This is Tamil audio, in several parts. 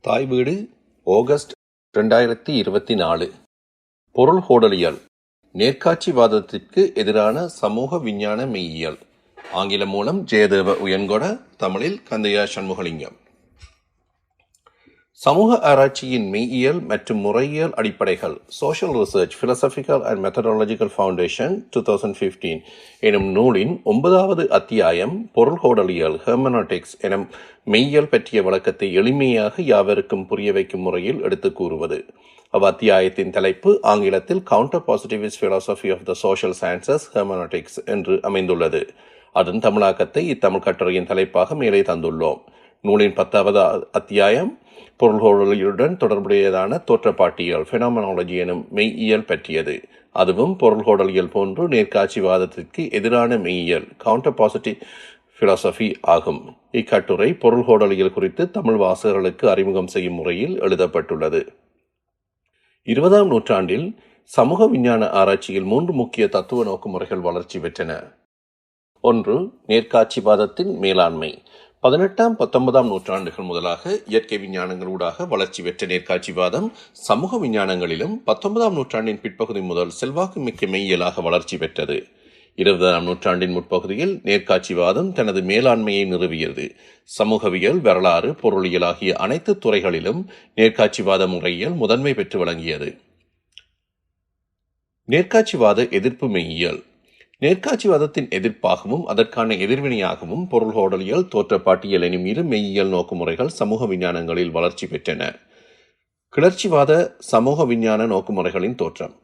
தாய் வீடு ஆகஸ்ட் ரெண்டாயிரத்தி இருபத்தி நாலு. பொருள் ஹோடலியல். நேர்காட்சிவாதத்திற்கு எதிரான சமூக விஞ்ஞான மெய்யியல். ஆங்கிலம் மூலம் ஜெயதேவ உயன்கொட தமிழில் கந்தையா சண்முகலிங்கம். சமூக ஆராய்ச்சியின் மெய்யியல் மற்றும் முறையியல் அடிப்படைகள் social research philosophical and methodological foundation two thousand fifteen எனும் நூலின் ஒன்பதாவது அத்தியாயம் பொருள்கோடலியல் ஹெர்மனாட்டிக்ஸ் எனும் மெய்யியல் பற்றிய விளக்கத்தை எளிமையாக யாவருக்கும் புரிய வைக்கும் முறையில் எடுத்துக் கூறுவது. அவ்வத்தியாயத்தின் தலைப்பு ஆங்கிலத்தில் counter positivist philosophy of the social sciences hermeneutics என்று அமைந்துள்ளது. அதன் தமிழாக்கத்தை இத்தமிழ் கட்டுரையின் தலைப்பாக மேலே தந்துள்ளோம். நூலின் பத்தாவது அத்தியாயம் பொருள்களுடன் தொடர்புடையதான தோற்றப்பாட்டியல் ஃபெனாமனாலஜி எனும் மெய்யியல் பற்றியது. அதுவும் பொருள்கோடலியல் போன்று நேர்காட்சிவாதத்திற்கு எதிரான மெய்யியல் கவுண்டர் பாசிட்டிவ் philosophy ஆகும். இக்கட்டுரை பொருள்கோடலியல் குறித்து தமிழ் வாசகர்களுக்கு அறிமுகம் செய்யும் முறையில் எழுதப்பட்டுள்ளது. இருபதாம் நூற்றாண்டில் சமூக விஞ்ஞான ஆராய்ச்சியில் மூன்று முக்கிய தத்துவ நோக்குமுறைகள் வளர்ச்சி பெற்றன. ஒன்று நேர்காட்சிவாதத்தின் மேலாண்மை. பதினெட்டாம் பத்தொன்பதாம் நூற்றாண்டுகள் முதலாக இயற்கை விஞ்ஞானங்களூடாக வளர்ச்சி பெற்ற நேர்காட்சிவாதம் சமூக விஞ்ஞானங்களிலும் பத்தொன்பதாம் நூற்றாண்டின் பிற்பகுதி முதல் செல்வாக்கு மிக்க மெய்யியலாக வளர்ச்சி பெற்றது. இருபதாம் நூற்றாண்டின் முற்பகுதியில் நேர்காட்சிவாதம் தனது மேலாண்மையை நிறுவியது. சமூகவியல் வரலாறு பொருளியல் ஆகிய அனைத்து துறைகளிலும் நேர்காட்சிவாத முறையியல் முதன்மை பெற்று வழங்கியது. நேர்காட்சிவாத எதிர்ப்பு மெய்யியல். நேர்காட்சிவாதத்தின் எதிர்ப்பாகவும் அதற்கான எதிர்வினையாகவும் பொருள்கோடலியல் தோற்றப்பாட்டியல் எனும் இரு மெய்யியல் நோக்குமுறைகள் சமூக விஞ்ஞானங்களில் வளர்ச்சி பெற்றன. கிளர்ச்சிவாத சமூக விஞ்ஞான நோக்குமுறைகளின் தோற்றம்.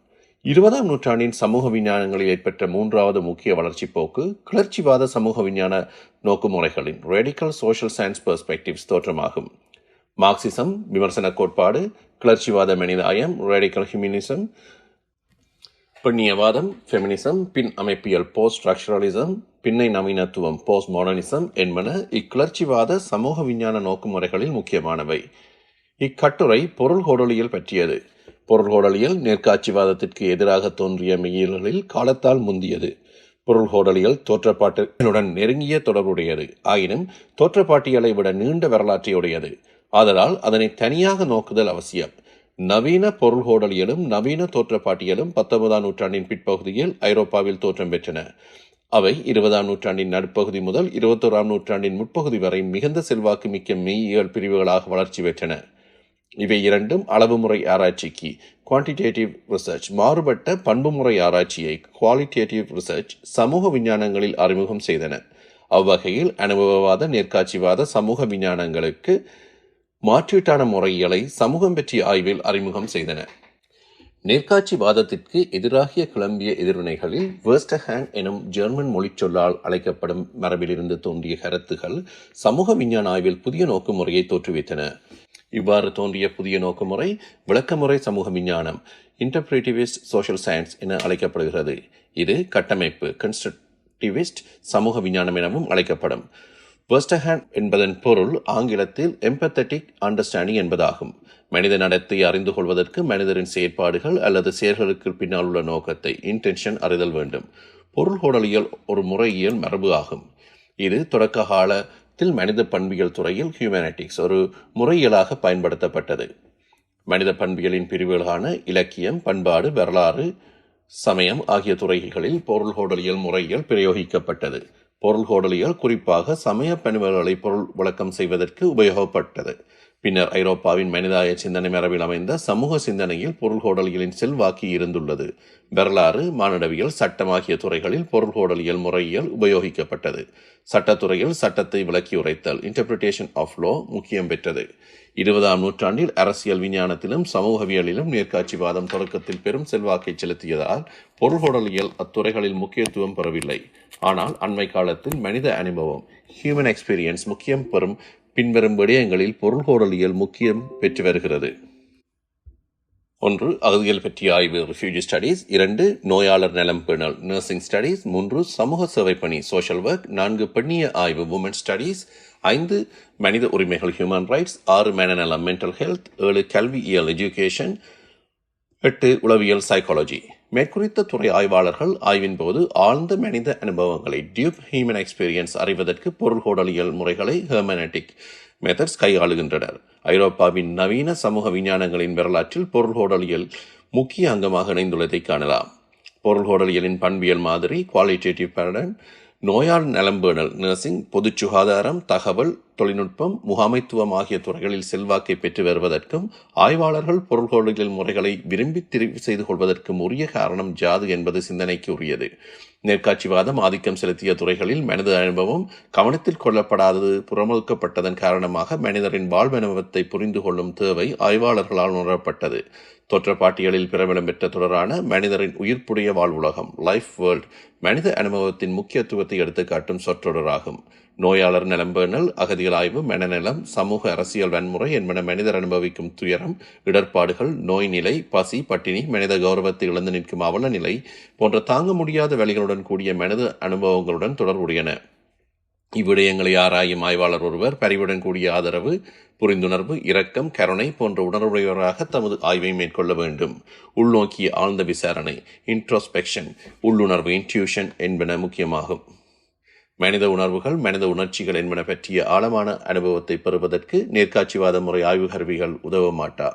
இருபதாம் நூற்றாண்டின் சமூக விஞ்ஞானங்களில் ஏற்பட்ட மூன்றாவது முக்கிய வளர்ச்சி போக்கு கிளர்ச்சிவாத சமூக விஞ்ஞான நோக்குமுறைகளின் ரேடிக்கல் சோஷியல் சயின்ஸ் பெர்ஸ்பெக்டிவ்ஸ் தோற்றமாகும். மார்க்சிசம் விமர்சன கோட்பாடு கிளர்ச்சிவாத மனிதாயம் ரேடிக்கல் ஹியூமனிசம் பெண்ணியவாதம் ஃபெமினிசம் பின் அமைப்பியல் போஸ்ட் ஸ்ட்ரக்சரலிசம் பின்னை நவீனத்துவம் போஸ்ட் மாடர்னிசம் என்பன இக்கிளர்ச்சிவாத சமூக விஞ்ஞான நோக்குமுறைகளில் முக்கியமானவை. இக்கட்டுரை பொருள் ஹோடலியல் பற்றியது. பொருள் ஹோடலியல் நேர்காட்சிவாதத்திற்கு எதிராக தோன்றிய மெய்யியல்களில் காலத்தால் முந்தியது. பொருள் ஹோடலியல் தோற்றப்பாட்டுகளுடன் நெருங்கிய தொடர்புடையது. ஆயினும் தோற்றப்பாட்டியலை விட நீண்ட வரலாற்றையுடையது. ஆதலால் அதனை தனியாக நோக்குதல் அவசியம். நவீன பொருள் ஹோடலியலும் நவீன தோற்றப்பாட்டியலும் பத்தொன்பதாம் நூற்றாண்டின் பிற்பகுதியில் ஐரோப்பாவில் தோற்றம் பெற்றன. அவை இருபதாம் நூற்றாண்டின் நடுப்பகுதி முதல் இருபத்தோராம் நூற்றாண்டின் முற்பகுதி வரை மிகுந்த செல்வாக்கு மிக்க மெய்யியல் பிரிவுகளாக வளர்ச்சி பெற்றன. இவை இரண்டும் அளவுமுறை ஆராய்ச்சிக்கு குவான்டிடேட்டிவ் ரிசர்ச் மாறுபட்ட பண்புமுறை ஆராய்ச்சியை குவாலிட்டேட்டிவ் ரிசர்ச் சமூக விஞ்ஞானங்களில் அறிமுகம் செய்தன. அவ்வகையில் அனுபவவாத நேர்காட்சிவாத சமூக விஞ்ஞானங்களுக்கு மாற்றீட்டான முறைகளை சமூகம் பற்றிய ஆய்வில் அறிமுகம் செய்தன. நேர்காட்சிவாதத்திற்கு எதிராகிய கிளம்பிய எதிர்வினைகளில் வேர்ஸ்டஹேன் எனும் ஜெர்மன் மொழிச்சொல்லால் அழைக்கப்படும் மரபிலிருந்து தோன்றிய கருத்துகள் சமூக விஞ்ஞான ஆய்வில் புதிய நோக்குமுறையை தோற்றுவித்தன. இவ்வாறு தோன்றிய புதிய நோக்குமுறை விளக்கமுறை சமூக விஞ்ஞானம் இன்டர்பிரேட்டிவிஸ்ட் சோஷியல் சயின்ஸ் என அழைக்கப்படுகிறது. இது கட்டமைப்பு கன்ஸ்ட்ரக்டிவிஸ்ட் சமூக விஞ்ஞானம் எனவும் அழைக்கப்படும். வெஸ்டஹேண்ட் என்பதன் பொருள் ஆங்கிலத்தில் எம்பத்தட்டிக் அண்டர்ஸ்டாண்டிங் என்பதாகும். மனித நடத்தை அறிந்து கொள்வதற்கு மனிதரின் செயற்பாடுகள் அல்லது செயல்களுக்கு பின்னால் உள்ள நோக்கத்தை இன்டென்ஷன் அறிதல் வேண்டும். பொருள் ஹோடலியல் ஒரு முறையியல் மரபு ஆகும். இது தொடக்க காலத்தில் மனித பண்பியல் துறையில் ஹியூமனிட்டிக்ஸ் ஒரு முறையியலாக பயன்படுத்தப்பட்டது. மனித பண்பியலின் பிரிவுகளான இலக்கியம் பண்பாடு வரலாறு சமயம் ஆகிய துறைகளில் பொருள் ஹோடலியல் முறையியல் பிரயோகிக்கப்பட்டது. பொருள் ஹோடலியல் குறிப்பாக சமய பணிவர்களை பொருள் விளக்கம் செய்வதற்கு உபயோகப்பட்டது. பின்னர் ஐரோப்பாவின் மனிதாய சிந்தனை மரபில் அமைந்த சமூக சிந்தனையில் பொருள் செல்வாக்கு இருந்துள்ளது. வரலாறு மானிடவியல் சட்டம் ஆகிய துறைகளில் பொருள் ஹோடலியல் முறையியல் உபயோகிக்கப்பட்டது. சட்டத்துறையில் சட்டத்தை விளக்கி உரைத்தல் இன்டர்பிரிட்டேஷன் ஆஃப் லோ முக்கியம் பெற்றது. இருபதாம் நூற்றாண்டில் அரசியல் விஞ்ஞானத்திலும் சமூகவியலிலும் நேர்காட்சிவாதம் தொடக்கத்தில் பெரும் செல்வாக்கை செலுத்தியதால் பொருள்கொடலியல் அத்துறைகளில் முக்கியத்துவம் பெறவில்லை. ஆனால் அண்மை காலத்தில் மனித அனுபவம் ஹியூமன் எக்ஸ்பீரியன்ஸ் முக்கியம் பெறும் பின்வரும் விடயங்களில் பொருள்கோடலியல் முக்கியம் பெற்று வருகிறது. ஒன்று அகதிகள் பற்றிய ஆய்வு ரிஃப்யூஜி ஸ்டடீஸ் இரண்டு நோயாளர் நலம் பேணல் நர்சிங் ஸ்டடீஸ் மூன்று சமூக சேவை பணி சோஷியல் ஒர்க் நான்கு பெண்ணிய ஆய்வு உமன் ஸ்டடீஸ் ஐந்து மனித உரிமைகள் ஹியூமன் ரைட்ஸ் ஆறு மனநலம் மென்டல் ஹெல்த் ஏழு கல்வியியல் எஜுகேஷன் எட்டு உளவியல் சைக்காலஜி மேற்குறித்த துறை ஆய்வாளர்கள் ஆய்வின் போது ஆழ்ந்த மனித அனுபவங்களை டியூப் ஹியூமன் எக்ஸ்பீரியன்ஸ் அறிவதற்கு பொருள்கோடலியல் முறைகளை ஹெர்மனட்டிக் மெத்தட்ஸ் கையாளுகின்றனர் ஐரோப்பாவின் நவீன சமூக விஞ்ஞானங்களின் வரலாற்றில் பொருள்கோடலியல் முக்கிய அங்கமாக இணைந்துள்ளதை காணலாம். பொருள்கோடலியலின் பண்பியல் மாதிரி குவாலிட்டேட்டிவ் பேரன் நோயால் நலம்பேணல் நர்சிங் பொது சுகாதாரம் தகவல் தொழில்நுட்பம் முகாமைத்துவம் ஆகிய துறைகளில் செல்வாக்கை பெற்று வருவதற்கும் ஆய்வாளர்கள் பொருள்கோடலியல் முறைகளை விரும்பி தெரிவு செய்து கொள்வதற்கும் உரிய காரணம் ஜாது என்பது சிந்தனைக்கு உரியது. நேர்காட்சிவாதம் ஆதிக்கம் செலுத்திய துறைகளில் மனித அனுபவம் கவனத்தில் கொள்ளப்படாதது புறமுழுக்கப்பட்டதன் காரணமாக மனிதரின் வாழ்வனுபவத்தை புரிந்து கொள்ளும் தேவை ஆய்வாளர்களால் உணரப்பட்டது. தொற்றப்பாட்டியலில் பிரபலம் பெற்ற தொடரான மனிதரின் உயிர்ப்புடைய வாழ்வுலகம் லைஃப் வேர்ல்ட் மனித அனுபவத்தின் முக்கியத்துவத்தை எடுத்துக்காட்டும் சொற்றொடராகும். நோயாளர் நலம்பேணல் அகதிகள் ஆய்வு மனநலம் சமூக அரசியல் வன்முறை என்பன மனிதர் அனுபவிக்கும் துயரம் இடர்பாடுகள் நோய் நிலை பசி பட்டினி மனித கௌரவத்தை இழந்து நிற்கும் அவல நிலை போன்ற தாங்க முடியாத வழிகளுடன் கூடிய மனித அனுபவங்களுடன் தொடர்புடையன. இவ்விடயங்களை ஆராயும் ஆய்வாளர் ஒருவர் பரிவுடன் கூடிய ஆதரவு புரிந்துணர்வு இரக்கம் கருணை போன்ற உணர்வுடையவராக தமது ஆய்வை மேற்கொள்ள வேண்டும். உள்நோக்கிய ஆழ்ந்த விசாரணை இன்ட்ரோஸ்பெக்ஷன் உள்ளுணர்வு இன்ட்யூஷன் என்பன முக்கியமாகும். மனித உணர்வுகள் மனித உணர்ச்சிகள் என்பன பற்றிய ஆழமான அனுபவத்தை பெறுவதற்கு நேர்காட்சிவாத முறை ஆய்வு கருவிகள் உதவ மாட்டா.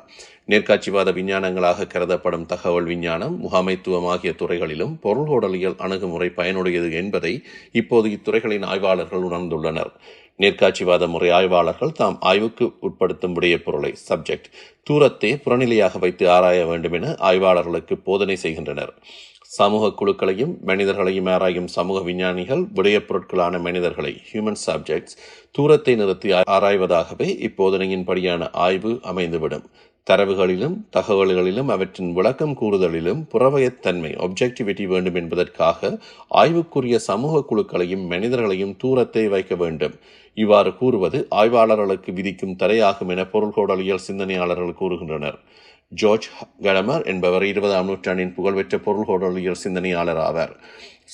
நேர்காட்சிவாத விஞ்ஞானங்களாக கருதப்படும் தகவல் விஞ்ஞானம் முகாமைத்துவம் ஆகிய துறைகளிலும் பொருள்கோடலியல் அணுகுமுறை பயனுடையது என்பதை இப்போது இத்துறைகளின் ஆய்வாளர்கள் உணர்ந்துள்ளனர். நேர்காட்சிவாத முறை ஆய்வாளர்கள் தாம் ஆய்வுக்கு உட்படுத்தும் விடைய பொருளை சப்ஜெக்ட் தூரத்தை புறநிலையாக வைத்து ஆராய வேண்டும் என ஆய்வாளர்களுக்கு போதனை செய்கின்றனர். சமூக குழுக்களையும் மனிதர்களையும் ஆராயும் சமூக விஞ்ஞானிகள் விடயப் பொருட்களான மனிதர்களை ஹியூமன் சப்ஜெக்ட்ஸ் தூரத்தை நிறுத்தி ஆராய்வதாகவே இப்போதனையின் படியான ஆய்வு அமைந்துவிடும். தரவுகளிலும் தகவல்களிலும் அவற்றின் விளக்கம் கூறுதலிலும் புறவயத்தன்மை ஒப்ஜெக்டிவிட்டி வேண்டும் என்பதற்காக ஆய்வுக்குரிய சமூக குழுக்களையும் மனிதர்களையும் தூரத்தை வைக்க வேண்டும். இவ்வாறு கூறுவது ஆய்வாளர்களுக்கு விதிக்கும் தடையாகும் என பொருள்கோடலியல் சிந்தனையாளர்கள் கூறுகின்றனர். ஜார்ஜ் கடமர் என்பவர் இருபதாம் நூற்றாண்டின் புகழ்பெற்ற பொருள்கோடலியல் சிந்தனையாளர் ஆவார்.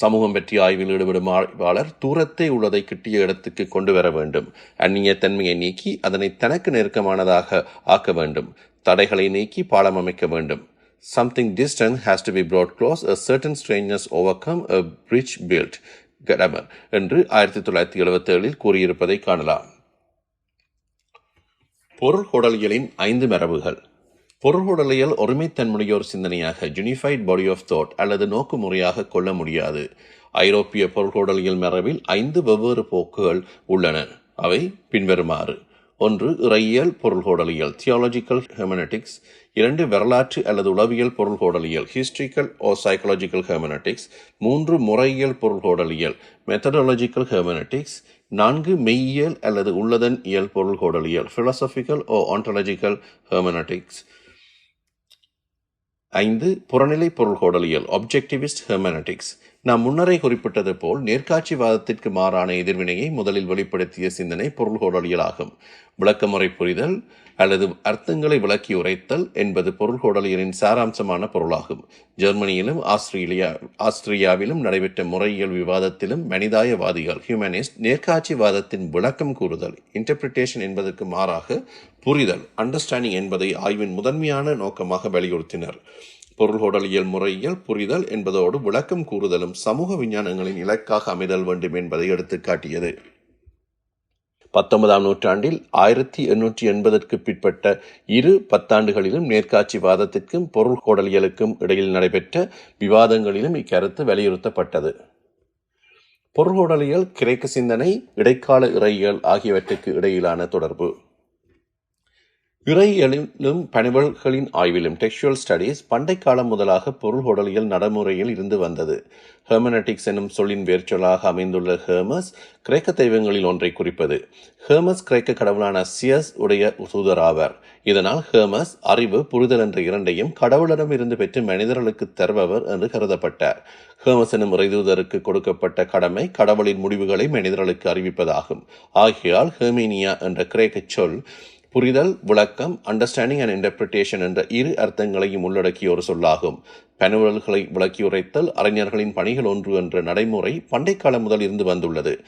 சமூகம் பற்றி ஆய்வில் ஈடுபடும் ஆய்வாளர் தூரத்தை உள்ளதை கிட்டிய இடத்துக்கு கொண்டு வர வேண்டும். அந்நிய தன்மையை நீக்கி அதனை தனக்கு நெருக்கமானதாக ஆக்க வேண்டும். தடைகளை நீக்கி பாலம் அமைக்க வேண்டும். Something distance has to be brought close a certain strangeness overcome a bridge built Gadamer என்று ஆயிரத்தி தொள்ளாயிரத்தி எழுபத்தேழில் கூறியிருப்பதை காணலாம். பொருள்கொடலியலின் ஐந்து மரபுகள். பொருள்கொடலியல் ஒருமைத்தன்மையோர் சிந்தனையாக யூனிஃபைட் பாடி ஆஃப் தாட் அல்லது நோக்குமுறையாக கொள்ள முடியாது. ஐரோப்பிய பொருள்கொடலியல் மரபில் ஐந்து வெவ்வேறு போக்குகள் உள்ளன. அவை பின்வருமாறு. ஒன்று இறையியல் பொருள்கோடலியல் தியாலஜிக்கல் ஹெமனட்டிக்ஸ் இரண்டு வரலாற்று அல்லது உளவியல் பொருள்கோடலியல் ஹிஸ்ட்ரிக்கல் ஓ சைக்கலாஜிக்கல் ஹெமனட்டிக்ஸ் மூன்று முறையியல் பொருள்கோடலியல் மெத்தடாலஜிக்கல் ஹெமனட்டிக்ஸ் நான்கு மெய்யியல் அல்லது உள்ளதன் இயல் பொருள்கோடலியல் பிலோசபிக்கல் ஓ ஆன்டாலஜிக்கல் ஹெமனட்டிக்ஸ் ஐந்து புறநிலை பொருள்கோடலியல் ஆப்ஜெக்டிவிஸ்ட் ஹெர்மனட்டிக்ஸ் நாம் முன்னரே குறிப்பிட்டது போல் நேர்காட்சிவாதத்திற்கு மாறான எதிர்வினையை முதலில் வெளிப்படுத்திய சிந்தனை பொருள்கோடலியல் ஆகும் விளக்கமுறை புரிதல் அல்லது அர்த்தங்களை விளக்கி உரைத்தல் என்பது பொருள்கோடலியலின் சாராம்சமான பொருளாகும். ஜெர்மனியிலும் ஆஸ்திரேலியா ஆஸ்திரியாவிலும் நடைபெற்ற முறையியல் விவாதத்திலும் மனிதாயவாதிகள் ஹியூமனிஸ்ட் நேர்காட்சிவாதத்தின் விளக்கம் கூறுதல் இன்டர்பிரிட்டேஷன் என்பதற்கு மாறாக புரிதல் அண்டர்ஸ்டாண்டிங் என்பதை ஆய்வின் முதன்மையான நோக்கமாக வலியுறுத்தினர். பொருள்கோடலியல் முறையியல் புரிதல் என்பதோடு விளக்கம் கூறுதலும் சமூக விஞ்ஞானங்களின் இலக்காக அமைதல் வேண்டும் என்பதை எடுத்துக்காட்டியது பத்தொன்பதாம் நூற்றாண்டில் ஆயிரத்தி எண்ணூற்றி எண்பதற்கு பிற்பட்ட இரு பத்தாண்டுகளிலும் நேர்காட்சிவாதத்திற்கும் பொருள்கோடலியலுக்கும் இடையில் நடைபெற்ற விவாதங்களிலும் இக்கருத்து வலியுறுத்தப்பட்டது. பொருள்கோடலியல் கிரேக்க சிந்தனை இடைக்கால இறையியல் ஆகியவற்றுக்கு இடையிலான தொடர்பு. இறையியலிலும் பணிவல்களின் ஆய்விலும் டெக்ஸ்டுவல் ஸ்டடீஸ் பண்டை காலம் முதலாக பொருள்கொடலியல் நடைமுறையில் இருந்து வந்தது. ஹெர்மனட்டிக்ஸ் எனும் சொல்லின் வேர்ச்சொல்லாக அமைந்துள்ள ஹேமஸ் கிரேக்க தெய்வங்களில் ஒன்றை குறிப்பது. ஹேமஸ் கிரேக்க கடவுளான சியஸ் உடைய தூதர் ஆவார். இதனால் ஹேமஸ் அறிவு புரிதல் என்ற இரண்டையும் கடவுளிடம் இருந்து பெற்று மனிதர்களுக்கு தருபவர் என்று கருதப்பட்டார். ஹேமஸ் எனும் இறைதூதருக்கு கொடுக்கப்பட்ட கடமை கடவுளின் முடிவுகளை மனிதர்களுக்கு அறிவிப்பதாகும். ஆகையால் ஹேமீனியா என்ற கிரேக்க சொல் புரிதல் விளக்கம் அண்டர்ஸ்டாண்டிங் அண்ட் இன்டர்பிரிட்டேஷன் என்ற இரு அர்த்தங்களையும் உள்ளடக்கிய ஒரு சொல்லாகும். பனுவல்களை விளக்கியுரைத்தல் அறிஞர்களின் பணிகள் ஒன்று என்ற நடைமுறை பண்டைக்காலம் முதல் இருந்து வந்துள்ளது.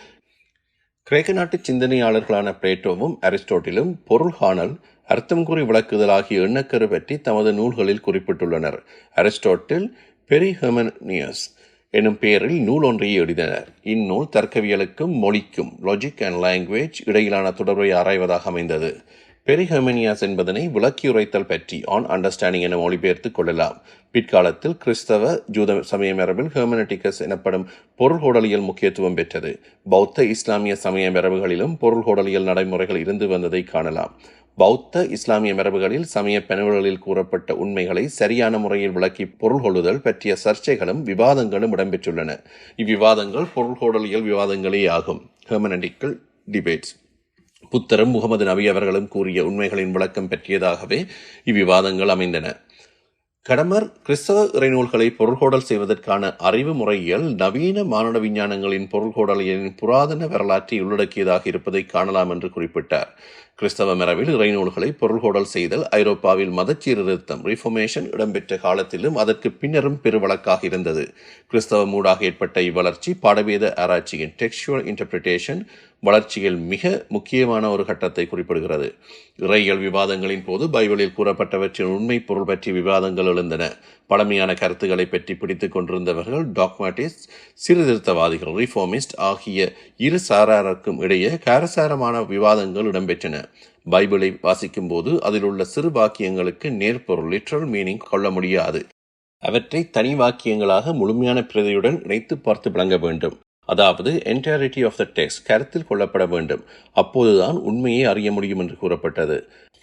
கிரேக்க நாட்டு சிந்தனையாளர்களான பிளேட்டோவும் அரிஸ்டோட்டிலும் பொருள் காணல் அர்த்தம் கூறி விளக்குதல் ஆகிய எண்ணக்கரு பற்றி தமது நூல்களில் குறிப்பிட்டுள்ளனர். அரிஸ்டோட்டில் பெரிஹெமனியஸ் எனும் பெயரில் நூல் ஒன்றையை எழுதினர். இந்நூல் தர்க்கவியலுக்கும் மொழிக்கும் லாஜிக் அண்ட் லாங்குவேஜ் இடையிலான தொடர்பை ஆராய்வதாக அமைந்தது. பெரிஹெமினியாஸ் என்பதனை விளக்கியுரைத்தல் பற்றி ஆன் அண்டர்ஸ்டாண்டிங் என மொழிபெயர்த்துக் கொள்ளலாம். பிற்காலத்தில் கிறிஸ்தவ ஜூத சமய மரபில் ஹெர்மனட்டிகஸ் எனப்படும் பொருள்கோடலியல் முக்கியத்துவம் பெற்றது. பௌத்த இஸ்லாமிய சமய மரபுகளிலும் பொருள்கோடலியல் நடைமுறைகள் இருந்து வந்ததை காணலாம். பௌத்த இஸ்லாமிய மரபுகளில் சமய பெணவுகளில் கூறப்பட்ட உண்மைகளை சரியான முறையில் விளக்கி பொருள் கொள்ளுதல் பற்றிய சர்ச்சைகளும் விவாதங்களும் இடம்பெற்றுள்ளன. இவ்விவாதங்கள் பொருள்கோடலியல் விவாதங்களே ஆகும் ஹெர்மனட்டிக்கல் டிபேட்ஸ். புத்தரும் முகமது நபி அவர்களும் கூறிய உண்மைகளின் விளக்கம் பற்றியதாகவே இவ்விவாதங்கள் அமைந்தன. கடமர் கிறிஸ்தவ இறைநூல்களை பொருள்கோடல் செய்வதற்கான அறிவு முறையியல் நவீன மானுட விஞ்ஞானங்களின் பொருள்கோடலின் புராதன வரலாற்றை உள்ளடக்கியதாக இருப்பதை காணலாம் என்று குறிப்பிட்டார். கிறிஸ்தவ மரபில் இறைநூல்களை பொருள்கோடல் செய்தல் ஐரோப்பாவில் மதச்சீர்திருத்தம் ரிஃபர்மேஷன் இடம்பெற்ற காலத்திலும் அதற்கு பின்னரும் பெருவழக்காக இருந்தது. கிறிஸ்தவ மூடாக ஏற்பட்ட இவ்வளர்ச்சி பாடவேத ஆராய்ச்சியின் டெக்ஸ்டுவல் இன்டர்பிரிட்டேஷன் வளர்ச்சியில் மிக முக்கியமான ஒரு கட்டத்தை குறிப்பிடுகிறது. இறையியல் விவாதங்களின் போது பைபிளில் கூறப்பட்டவற்றின் உண்மை பொருள் பற்றி விவாதங்கள் எழுந்தன. பழமையான கருத்துக்களை பற்றி பிடித்துக் கொண்டிருந்தவர்கள் டாக்மாட்டிஸ்ட் சீர்திருத்தவாதிகள் ரிஃபார்மிஸ்ட் ஆகிய இரு சாராருக்கும் இடையே காரசாரமான விவாதங்கள் இடம்பெற்றன. பைபிளை வாசிக்கும் போது அதில் உள்ள சிறு வாக்கியங்களுக்கு நேர்பொருள் லிட்ரல் மீனிங் கொள்ள முடியாது. அவற்றை தனி வாக்கியங்களாக முழுமையான பிரதியுடன் இணைத்து பார்த்து விளங்க வேண்டும். அதாவது என்டையரிட்டி ஆஃப் த டெக்ஸ்ட் கருத்தில் கொள்ளப்பட வேண்டும். அப்போதுதான் உண்மையை அறிய முடியும் என்று கூறப்பட்டது.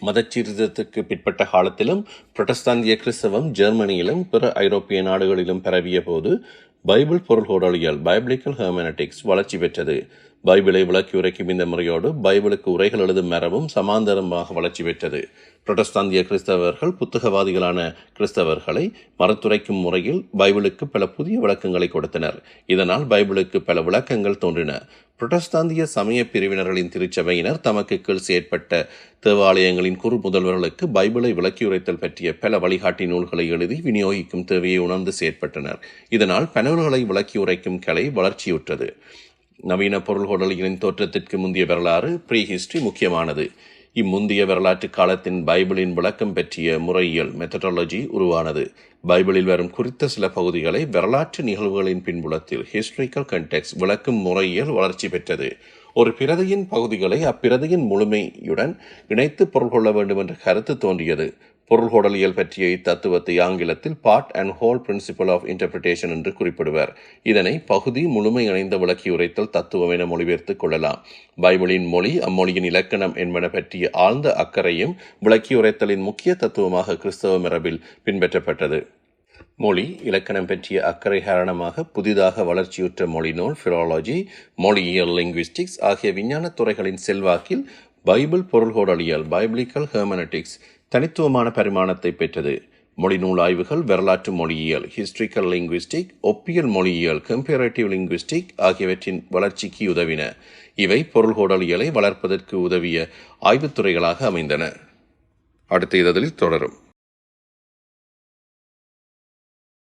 மதச்சீர்திருத்தத்துக்கு பிற்பட்ட காலத்திலும் புரட்டஸ்தாந்திய கிறிஸ்தவம் ஜெர்மனியிலும் பிற ஐரோப்பிய நாடுகளிலும் பரவிய போது பைபிள் பொருள்கோடலியல் பைபிளிக்கல் ஹெர்மனட்டிக்ஸ் வளர்ச்சி பெற்றது. பைபிளை விளக்கி உரைக்கும் இந்த முறையோடு பைபிளுக்கு உரைகள் எழுதும் மரபும் சமாந்தரமாக வளர்ச்சி பெற்றது. புரட்டஸ்தாந்திய கிறிஸ்தவர்கள் புத்தகவாதிகளான கிறிஸ்தவர்களை மறுத்துரைக்கும் முறையில் பைபிளுக்கு பல புதிய விளக்கங்களை கொடுத்தனர். இதனால் பைபிளுக்கு பல விளக்கங்கள் தோன்றின. புரட்டஸ்தாந்திய சமய பிரிவினர்களின் திருச்சபையினர் தமக்கு கீழ் செயற்பட்ட தேவாலயங்களின் குறு முதல்வர்களுக்கு பைபிளை விளக்கி உரைத்தல் பற்றிய பல வழிகாட்டி நூல்களை எழுதி விநியோகிக்கும் தேவையை உணர்ந்து செயற்பட்டனர். இதனால் பனவல்களை விளக்கி உரைக்கும் கலை வளர்ச்சியுற்றது. நவீன பொருள்கொடலிகளின் தோற்றத்திற்கு முந்தைய வரலாறு ப்ரீ ஹிஸ்டரி முக்கியமானது. இம்முந்தைய வரலாற்று காலத்தின் பைபிளின் விளக்கம் பற்றிய முறையியல் மெத்தடாலஜி உருவானது. பைபிளில் வரும் குறித்த சில பகுதிகளை வரலாற்று நிகழ்வுகளின் பின்புலத்தில் ஹிஸ்டரிக்கல் கண்டெக்ஸ் விளக்கும் முறையியல் வளர்ச்சி பெற்றது. ஒரு பிரதையின் பகுதிகளை அப்பிரதையின் முழுமையுடன் இணைத்து பொருள் கொள்ள வேண்டும் என்ற கருத்து தோன்றியது. பொருள்கோடலியல் பற்றிய இத்தத்துவத்தை ஆங்கிலத்தில் part and whole principle of interpretation என்று குறிப்பிடுவர். இதனை பகுதி முழுமை அணைந்த விளக்கி உரைத்தல் தத்துவம் என மொழிபெயர்த்துக் கொள்ளலாம். பைபிளின் மொழி அம்மொழியின் இலக்கணம் என்பன பற்றிய ஆழ்ந்த அக்கறையும் விளக்கி உரைத்தலின் முக்கிய தத்துவமாக கிறிஸ்தவ மரபில் பின்பற்றப்பட்டது. மொழி இலக்கணம் பற்றிய அக்கறை காரணமாக புதிதாக வளர்ச்சியுற்ற மொழி நூல் ஃபிலாலஜி மொழியியல் லிங்குவிஸ்டிக்ஸ் ஆகிய விஞ்ஞான துறைகளின் செல்வாக்கில் பைபிள் பொருள்கோடலியல் பைபிளிக்கல் ஹெர்மனட்டிக்ஸ் தனித்துவமான பரிமாணத்தை பெற்றது. மொழிநூல் ஆய்வுகள் வரலாற்று மொழியியல் ஹிஸ்டரிக்கல் லிங்குவிஸ்டிக் ஒப்பியல் மொழியியல் கம்பேரேட்டிவ் லிங்குவிஸ்டிக் ஆகியவற்றின் வளர்ச்சிக்கு உதவின. இவை பொருள்கோடலியலை வளர்ப்பதற்கு உதவிய ஆய்வுத்துறைகளாக அமைந்தன. அடுத்த இதழில் தொடரும்.